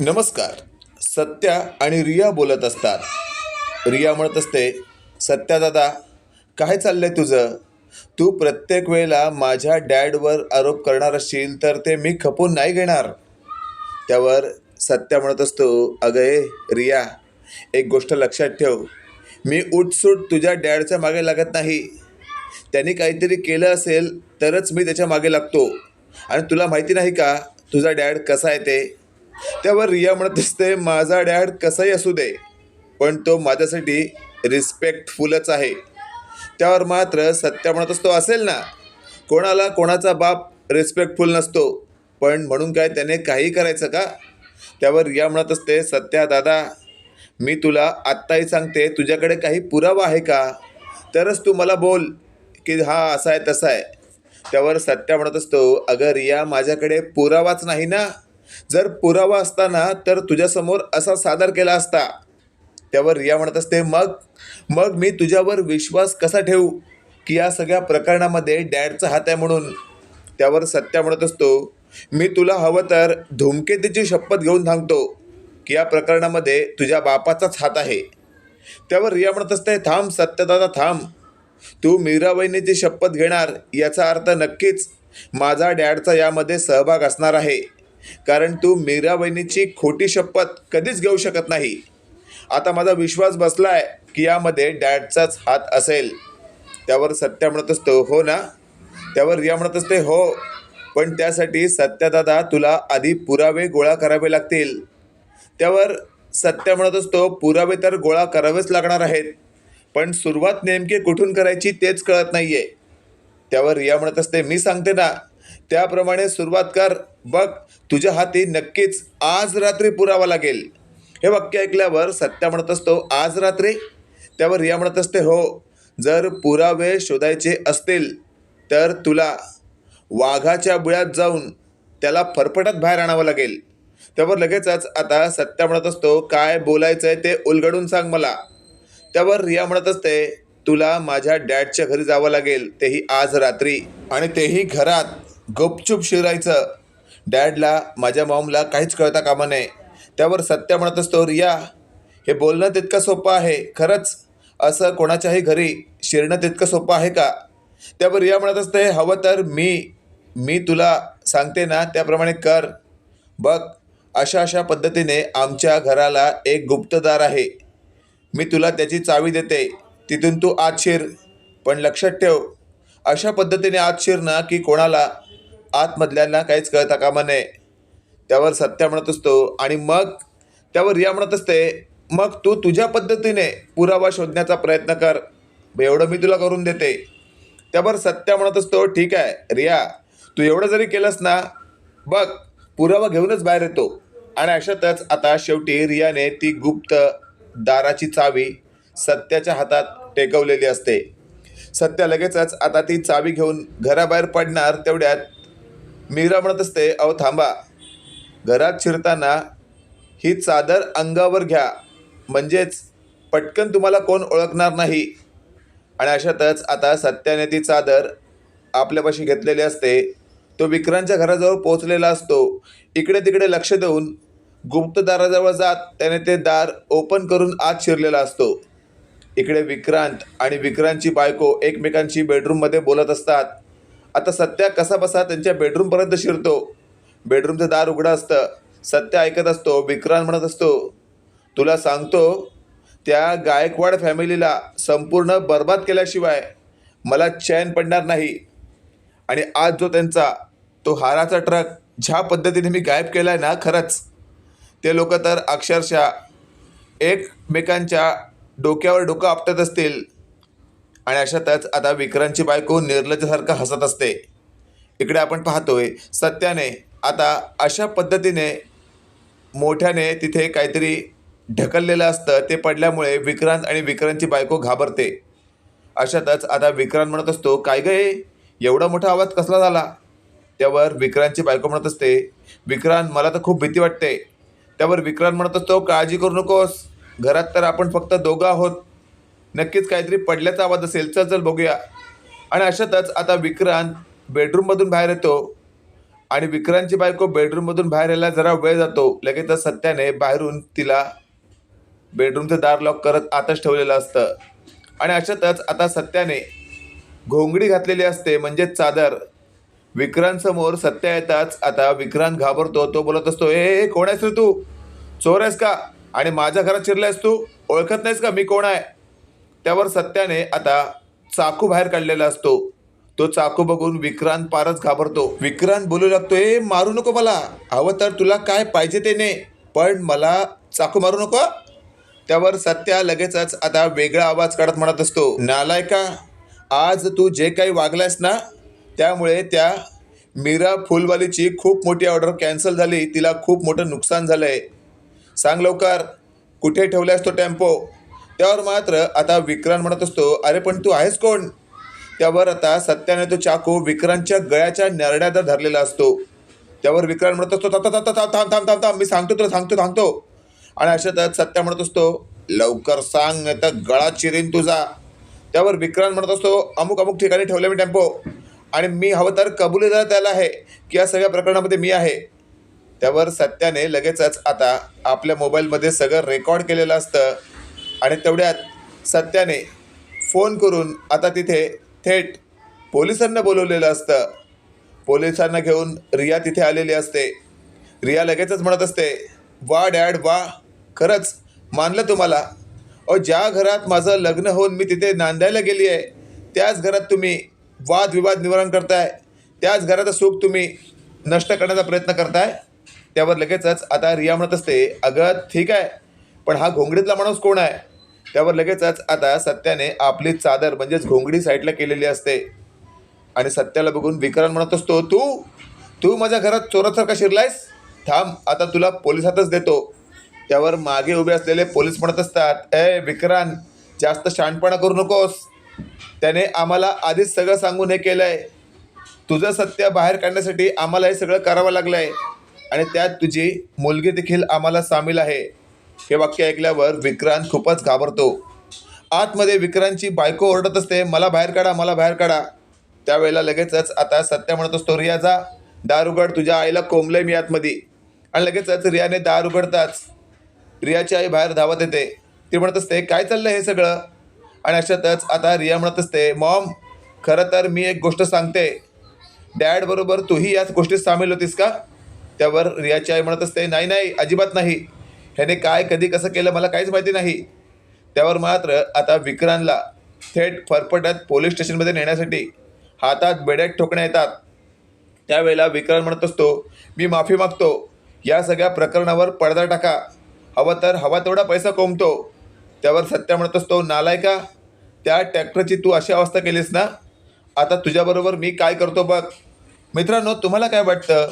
नमस्कार. सत्या आणि रिया बोलत असतात. रिया म्हणत असते सत्या दादा काय चाललंय तुझं? तू प्रत्येक वेळेला माझ्या डॅडवर आरोप करणार असशील तर ते मी खपून नाही घेणार. त्यावर सत्या म्हणत असतो अगं ए रिया एक गोष्ट लक्षात ठेव. मी उठसूट तुझ्या डॅडच्या मागे लागत नाही. त्यांनी काहीतरी केलं असेल तरच मी त्याच्यामागे लागतो. आणि तुला माहिती नाही का तुझा डॅड कसा आहे ते? त्यावर रिया म्हणत असते माझा डॅड कसाही असू दे पण तो माझ्यासाठी रिस्पेक्टफुलच आहे. त्यावर मात्र सत्या म्हणत असतो असेल ना? कोणाला कोणाचा बाप रिस्पेक्टफुल नसतो पण म्हणून काय त्याने काही करायचं का? त्यावर रिया म्हणत असते सत्या दादा मी तुला आत्ताही सांगते तुझ्याकडे काही पुरावा आहे का? तरच तू मला बोल की हा असा आहे तसा आहे. त्यावर सत्या म्हणत असतो अगं रिया माझ्याकडे पुरावाच नाही ना? जर पुरावा असताना तर तुझ्यासमोर असा सादर केला असता. त्यावर रिया म्हणत असते मग मग मी तुझ्यावर विश्वास कसा ठेवू की या सगळ्या प्रकरणामध्ये डॅडचा हात आहे म्हणून? त्यावर सत्या म्हणत असतो मी तुला हवं तर धूमकेतीची शपथ घेऊन सांगतो की या प्रकरणामध्ये तुझ्या बापाचाच हात आहे. त्यावर रिया म्हणत असते थांब सत्यदादा थांब. तू मीराबाईनीची शपथ घेणार याचा अर्थ नक्कीच माझा डॅडचा यामध्ये सहभाग असणार आहे. कारण तू मीराबाईनीची खोटी शपथ कधीच घेऊ शकत नाही. आता माझा विश्वास बसला आहे की यामध्ये डॅडचाच हात असेल. त्यावर सत्या म्हणत असतो हो ना? त्यावर रिया म्हणत असते हो. पण त्यासाठी सत्यादादा तुला आधी पुरावे गोळा करावे लागतील. त्यावर सत्य म्हणत असतो पुरावे तर गोळा करावेच लागणार आहेत पण सुरुवात नेमकी कुठून करायची तेच कळत नाही आहे त्यावर रिया म्हणत असते मी सांगते ना त्याप्रमाणे सुरुवात कर बघ तुझ्या हाती नक्कीच आज रात्री पुरावा लागेल. हे वाक्य ऐकल्यावर सत्या म्हणत असतो आज रात्री? त्यावर रिया म्हणत असते हो जर पुरावे शोधायचे असतील तर तुला वाघाच्या बुळ्यात जाऊन त्याला फरफटत बाहेर आणावं लागेल. त्यावर लगेचच आता सत्या म्हणत असतो काय बोलायचं आहे ते उलगडून सांग मला. त्यावर रिया म्हणत असते तुला माझ्या डॅडच्या घरी जावं लागेल तेही आज रात्री आणि तेही घरात. गपचूप शिरायचं. डॅडला माझ्या मॉमला काहीच कळता कामा नये. त्यावर सत्य म्हणत असतो रिया हे बोलणं तितकं सोपं आहे खरंच? असं कोणाच्याही घरी शिरणं तितकं सोपं आहे का? त्यावर रिया म्हणत असते हवं तर मी मी तुला सांगते ना त्याप्रमाणे कर. बघ अशा अशा पद्धतीने आमच्या घराला एक गुप्तदार आहे. मी तुला त्याची चावी देते. तिथून तू आत शिर. पण लक्षात ठेव अशा पद्धतीने आत शिर ना की कोणाला आतमधल्यांना काहीच कळता कामा नये. त्यावर सत्या म्हणत असतो आणि मग त्यावर रिया म्हणत असते मग तू तुझ्या पद्धतीने पुरावा शोधण्याचा प्रयत्न कर. एवढं मी तुला करून देते. त्यावर सत्या म्हणत असतो ठीक आहे रिया तू एवढं जरी केलंस ना बघ पुरावा घेऊनच बाहेर येतो. आणि अशातच आता शेवटी रियाने ती गुप्त दाराची चावी सत्याच्या हातात टेकवलेली असते. सत्या लगेचच आता ती चावी घेऊन घराबाहेर पडणार तेवढ्यात मीरा म्हणत असते अहो थांबा. घरात शिरताना ही चादर अंगावर घ्या. म्हणजेच पटकन तुम्हाला कोण ओळखणार नाही. आणि अशातच आता सत्याने ती चादर आपल्यापाशी घेतलेली असते. तो विक्रांतच्या घराजवळ पोचलेला असतो. इकडे तिकडे लक्ष देऊन गुप्त दाराजवळ जात त्याने ते दार ओपन करून आत शिरलेला असतो. इकडे विक्रांत आणि विक्रांतची बायको एकमेकांशी बेडरूममध्ये बोलत असतात. आता सत्या कसा बसा त्यांच्या बेडरूमपर्यंत शिरतो. बेडरूमचं दार उघडं असतं. सत्य ऐकत असतो. विक्रांत म्हणत असतो तुला सांगतो त्या गायकवाड फॅमिलीला संपूर्ण बर्बाद केल्याशिवाय मला चैन पडणार नाही. आणि आज जो त्यांचा तो हाराचा ट्रक ज्या पद्धतीने मी गायब केला आहे ना खरंच ते लोक तर अक्षरशः एकमेकांच्या डोक्यावर डोकं आपटत असतील. आणि अशातच आता विक्रांतची बायको निर्लज्जसारखं हसत असते. इकडे आपण पाहतोय सत्याने आता अशा पद्धतीने मोठ्याने तिथे काहीतरी ढकललेलं असतं ते पडल्यामुळे विक्रांत आणि विक्रांतची बायको घाबरते. अशातच आता विक्रांत म्हणत असतो काय गे एवढा मोठा आवाज कसला झाला? त्यावर विक्रांतची बायको म्हणत असते विक्रांत मला तर खूप भीती वाटते. त्यावर विक्रांत म्हणत असतो काळजी करू नकोस. घरात तर आपण फक्त दोघं आहोत. नक्कीच काहीतरी पडल्याचा आवाज असेल. चल चल बघूया. आणि अशातच आता विक्रांत बेडरूममधून बाहेर येतो. आणि विक्रांतची बायको बेडरूममधून बाहेर यायला जरा वेळ जातो. लगेचच सत्याने बाहेरून तिला बेडरूमचं दार लॉक करत आताच ठेवलेलं असतं. आणि अशातच आता सत्याने घोंगडी घातलेली असते म्हणजे चादर. विक्रांतसमोर सत्या येताच आता विक्रांत घाबरतो. तो बोलत असतो ए ए, कोण आहेस रे तू? चोर आहेस का? आणि माझ्या घरात शिरलायस तू? ओळखत नाहीस का मी कोण आहे? त्यावर सत्याने आता चाकू बाहेर काढलेला असतो. तो चाकू बघून विक्रांत फारच घाबरतो. विक्रांत बोलू लागतो ए मारू नको मला. हवं तर तुला काय पाहिजे ते ने. पण मला चाकू मारू नको. त्यावर सत्या लगेचच आता वेगळा आवाज काढत म्हणत असतो नालायका आज तू जे काही वागलायस ना त्यामुळे त्या मीरा फुलवालीची खूप मोठी ऑर्डर कॅन्सल झाली. तिला खूप मोठं नुकसान झालं आहे सांग लवकर कुठे ठेवलायस तो टेम्पो? त्यावर मात्र आता विक्रांत म्हणत असतो अरे पण तू आहेस कोण? त्यावर आता सत्याने तो चाकू विक्रांतच्या गळ्याच्या नरड्यात धरलेला असतो. त्यावर विक्रांत म्हणत असतो थांब थांब थांब थांब थांब थांब मी सांगतो तुला सांगतो सांगतो. आणि अशातच सत्या म्हणत असतो लवकर सांग नाही तर गळा चिरीन तुझा. त्यावर विक्रांत म्हणत असतो अमुक अमुक ठिकाणी ठेवले मी टेम्पो आणि मी हवं तर कबुलीला त्याला आहे की या सगळ्या प्रकरणामध्ये मी आहे. त्यावर सत्याने लगेचच आता आपल्या मोबाईलमध्ये सगळं रेकॉर्ड केलेलं असतं. आणि तेवढ्यात सत्याने फोन करून आता तिथे थेट पोलिसांना बोलवलेलं असतं. पोलिसांना घेऊन रिया तिथे आलेली असते. रिया लगेचच म्हणत असते वा डॅड वा खरंच मानलं तुम्हाला? अहो ज्या घरात माझं लग्न होऊन मी तिथे नांदायला गेली आहे त्याच घरात तुम्ही वादविवाद निवारण करताय त्याच घराचं सुख तुम्ही नष्ट करण्याचा प्रयत्न करताय? त्यावर लगेचच आता रिया म्हणत असते अगं ठीक आहे पण हा घोंगडीतला माणूस कोण आहे? त्यावर लगेचच आता सत्याने आपली चादर म्हणजेच घोंगडी साईडला केलेली असते. आणि सत्याला बघून विक्रांत म्हणत असतो तू तू माझ्या घरात चोरासारखा शिरलायस? थांब आता तुला पोलिसातच देतो. त्यावर मागे उभे असलेले पोलीस म्हणत असतात ए विक्रांत जास्त शाणपणा करू नकोस. त्याने आम्हाला आधीच सगळं सांगून हे केलं आहे तुझं सत्य बाहेर काढण्यासाठी आम्हाला हे सगळं करावं लागलं आहे आणि त्यात तुझी मुलगी देखील आम्हाला सामील आहे. हे वाक्य ऐकल्यावर विक्रांत खूपच घाबरतो. आतमध्ये विक्रांतची बायको ओरडत असते मला बाहेर काढा मला बाहेर काढा. त्यावेळेला लगेचच आता सत्य म्हणत असतो रिया जा दार उघड तुझ्या आईला कोंबलंय मी आतमध्ये. आणि लगेचच रियाने दार उघडताच रियाची आई बाहेर धावत येते. ती म्हणत असते काय चाललंय हे सगळं? आणि अशातच आता रिया म्हणत असते मॉम खरं तर मी एक गोष्ट सांगते. डॅड बरोबर तूही याच गोष्टीत सामील होतीस का? त्यावर रियाची आई म्हणत असते नाही नाही अजिबात नाही. ह्याने काय कधी कसं केलं मला काहीच माहिती नाही. त्यावर मात्र आता विक्रांतला थेट फरफटत पोलीस स्टेशनमध्ये नेण्यासाठी हातात बेड्यात ठोकण्या येतात. त्यावेळेला विक्रांत म्हणत असतो मी माफी मागतो. या सगळ्या प्रकरणावर पडदा टाका. हवं तर हवा तेवढा पैसा कोंबतो. त्यावर सत्य म्हणत असतो नालायका त्या ट्रॅक्टरची तू अशी अवस्था केलीस ना? आता तुझ्याबरोबर मी काय करतो बघ. मित्रांनो तुम्हाला काय वाटतं?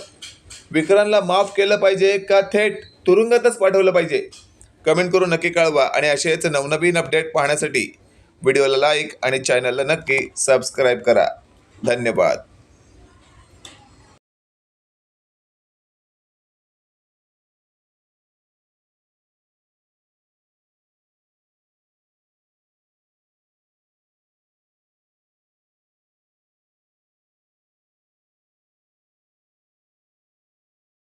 विक्रांतला माफ केलं पाहिजे का थेट तुरुंगातच पाठवलं पाहिजे. कमेंट करून नक्की कळवा आणि असेच नवनवीन अपडेट पाहण्यासाठी व्हिडिओला लाईक आणि चॅनलला नक्की सबस्क्राईब करा. धन्यवाद.